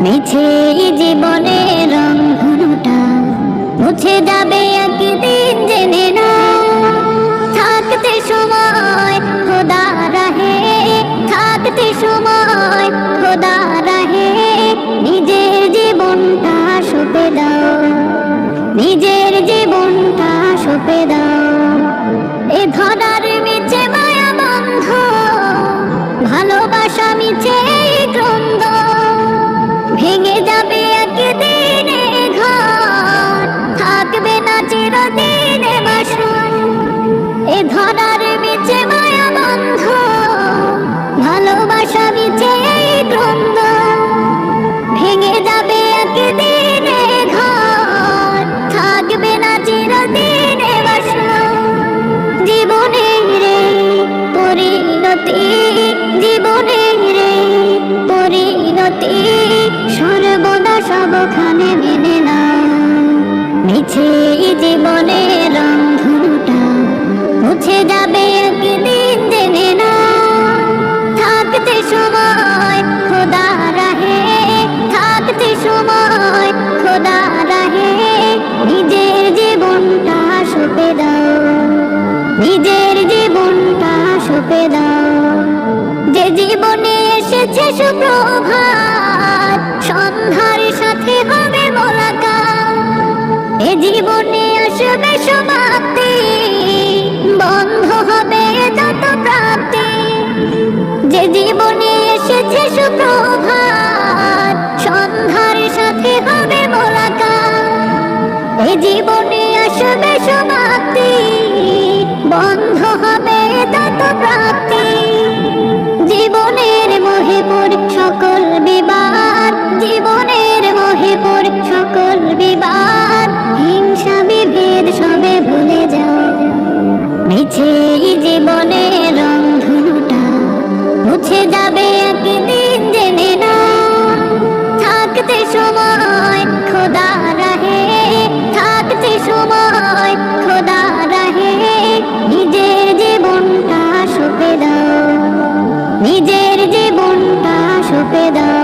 মিছে জীবনের রংধনুটা মুছে যাবে একদিন জেনে না থাকতে সময় খোদা রাহে। থাকতে সময় খোদা রাহে। নিজের জীবনটা সঁপে দাও। নিজের জীবনটা সঁপে দাও। এ ধরার ধরার মিছে মায়া বন্ধ, ভালোবাসা মিছে এই ভেঙে যাবে একদিন ঘর, থাকবে না চিরদিন জীবনের রে পরিণতি জীবনের রে পরিণতি, সর্বদা সবখানে মেনে না মিছে জীবনে সময় সময় খোদা রাহে নিজের জীবনটা সপে দাও জীবনটা দাও। যে জীবনে এসেছে সুপ্রভ জীবনে আসবে সমাপ্তি। বন্ধ হবে তত প্রাপ্তি। জীবনের মোহে সকল বিবাদ। জীবনের মোহে সকল বিবাদ। হিংসা বিভেদ সবে ভুলে যাও। মিছে জীবনের не.